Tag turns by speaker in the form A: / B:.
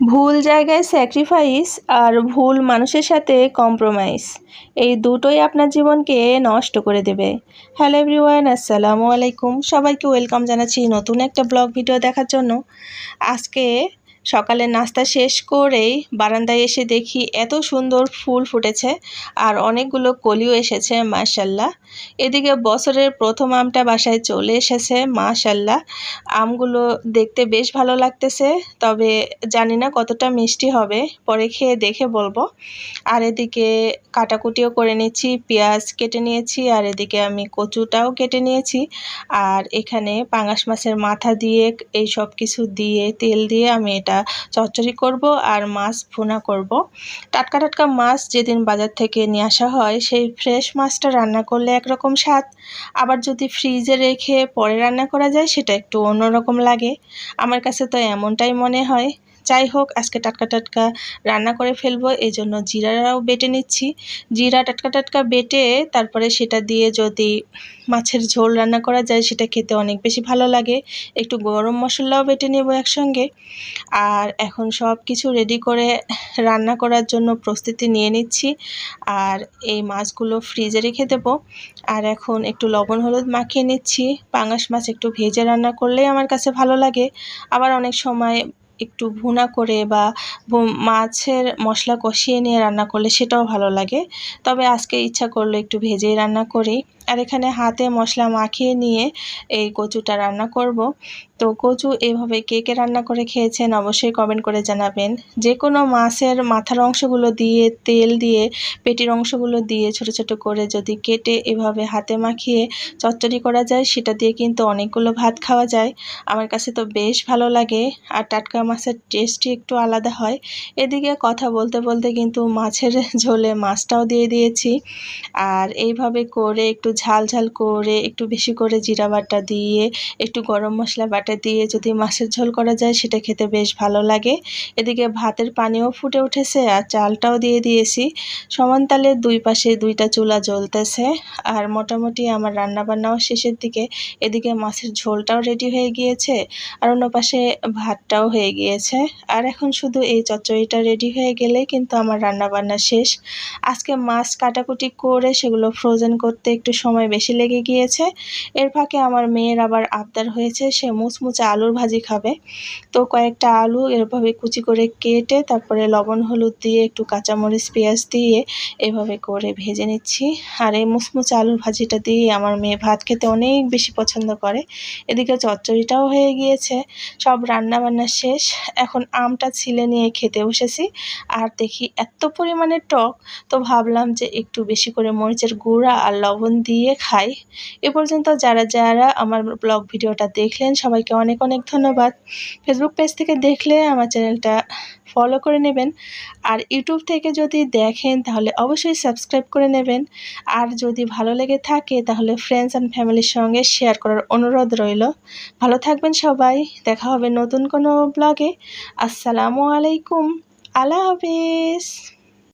A: ভুল জায়গায় স্যাক্রিফাইস আর ভুল মানুষের সাথে কম্প্রোমাইজ এই দুটোই আপনার জীবনকে নষ্ট করে দেবে। হ্যালো এভরিওয়ান আসসালামু আলাইকুম। সবাইকে ওয়েলকাম জানাচ্ছি নতুন একটা ব্লগ ভিডিও দেখার জন্য। আজকে সকালে নাস্তা শেষ করেই বারান্দায় এসে দেখি এত সুন্দর ফুল ফুটেছে আর অনেকগুলো কলিও এসেছে, মাশাল্লাহ। এদিকে বছরের প্রথম আমটা বাসায় চলে এসেছে, মাশাল্লাহ। আমগুলো দেখতে বেশ ভালো লাগতেছে, তবে জানি না কতটা মিষ্টি হবে, পরে খেয়ে দেখে বলব। আর এদিকে কাটাকুটিও করে নিয়েছি, পেঁয়াজ কেটে নিয়েছি, আর এদিকে আমি কচুটাও কেটে নিয়েছি। আর এখানে পাঙাশ মাছের মাথা দিয়ে এই সব কিছু দিয়ে, তেল দিয়ে আমি এটা চচ্চড়ি করব আর মাছ ভুনা করব। টাটকা টাটকা মাছ যেদিন বাজার থেকে নিয়ে আসা হয়, সেই ফ্রেশ মাছটা রান্না করলে একরকম স্বাদ। আবার যদি ফ্রিজে রেখে পরে রান্না করা যায়, সেটা একটু অন্যরকম লাগে। আমার কাছে তো এমনটাই মনে হয়। যাই হোক আজকে টাটকা টাটকা রান্না করে ফেলব, এই জন্য জিরারাও বেটে নিচ্ছি। জিরা টাটকা টাটকা বেটে তারপরে সেটা দিয়ে যদি মাছের ঝোল রান্না করা যায়, সেটা খেতে অনেক বেশি ভালো লাগে। একটু গরম মশলাও বেটে নেব একসঙ্গে। আর এখন সব কিছু রেডি করে রান্না করার জন্য প্রস্তুতি নিয়ে নিচ্ছি। আর এই মাছগুলো ফ্রিজে রেখে দেবো। আর এখন একটু লবণ হলুদ মাখিয়ে নিচ্ছি। পাঙাশ মাছ একটু ভেজে রান্না করলেই আমার কাছে ভালো লাগে। আবার অনেক সময় একটু ভুনা করে বা মাছের মশলা কষিয়ে নিয়ে রান্না করলে সেটাও ভালো লাগে। তবে আজকে ইচ্ছা করল একটু ভেজেই রান্না করি। আর এখানে হাতে মশলা মাখিয়ে নিয়ে এই কচুটা রান্না করব। তো কচু এভাবে কে কে রান্না করে খেয়েছেন অবশ্যই কমেন্ট করে জানাবেন। যে কোনো মাছের মাথার অংশগুলো দিয়ে, তেল দিয়ে, পেটির অংশগুলো দিয়ে ছোট ছোট করে যদি কেটে এভাবে হাতে মাখিয়ে চচ্চড়ি করা যায়, সেটা দিয়ে কিন্তু অনেকগুলো ভাত খাওয়া যায়। আমার কাছে তো বেশ ভালো লাগে আর টাটকা মাছের টেস্টই একটু আলাদা হয়। এদিকে কথা বলতে বলতে কিন্তু মাছের ঝোলে মাছটাও দিয়ে দিয়েছি। আর এইভাবে করে একটু ঝাল ঝাল করে, একটু বেশি করে জিরা বাটা দিয়ে, একটু গরম মশলা বাটা দিয়ে যদি মাছের ঝোল করা যায়, সেটা খেতে বেশ ভালো লাগে। এদিকে ভাতের পানিও ফুটে উঠেছে আর চালটাও দিয়ে দিয়েছি। সমান তালে দুই পাশে দুইটা চুলা জ্বলতেছে। আর মোটামুটি আমার রান্নাবান্নাও শেষের দিকে, এদিকে মাছের ঝোলটাও রেডি হয়ে গিয়েছে আর অন্য পাশে ভাতটাও হয়ে গিয়েছে। আর এখন শুধু এই চচ্চড়িটা রেডি হয়ে গেলে কিন্তু আমার রান্নাবান্না শেষ। আজকে মাছ কাটাকুটি করে সেগুলো ফ্রোজেন করতে একটু সময় বেশি লেগে গিয়েছে। এর ফাঁকে আমার মেয়ের আবার আবদার হয়েছে, সে মুচমুচে আলুর ভাজি খাবে। তো কয়েকটা আলু এভাবে কুচি করে কেটে তারপরে লবণ, হলুদ দিয়ে একটু কাঁচামরিচ, পেঁয়াজ দিয়ে এভাবে করে ভেজে নিচ্ছি। আর এই মুচমুচে আলুর ভাজিটা দিয়ে আমার মেয়ে ভাত খেতে অনেক বেশি পছন্দ করে। এদিকে চচ্চড়িটাও হয়ে গিয়েছে। সব রান্না বান্না শেষ। এখন আমটা ছিলে নিয়ে খেতে বসেছি। আর দেখি এত পরিমাণে টক, তো ভাবলাম যে একটু বেশি করে মরিচের গুঁড়া আর লবণ দিয়ে খাই। এ পর্যন্ত যারা যারা আমার ব্লগ ভিডিওটা দেখলেন সবাইকে অনেক অনেক ধন্যবাদ। ফেসবুক পেজ থেকে দেখলে আমার চ্যানেলটা ফলো করে নেবেন। আর ইউটিউব থেকে যদি দেখেন, তাহলে অবশ্যই সাবস্ক্রাইব করে নেবেন। আর যদি ভালো লেগে থাকে, তাহলে ফ্রেন্ডস অ্যান্ড ফ্যামিলির সঙ্গে শেয়ার করার অনুরোধ রইল। ভালো থাকবেন সবাই। দেখা হবে নতুন কোনো ব্লগে আসসালামু আলাইকুম। আল্লাহ হাফিজ।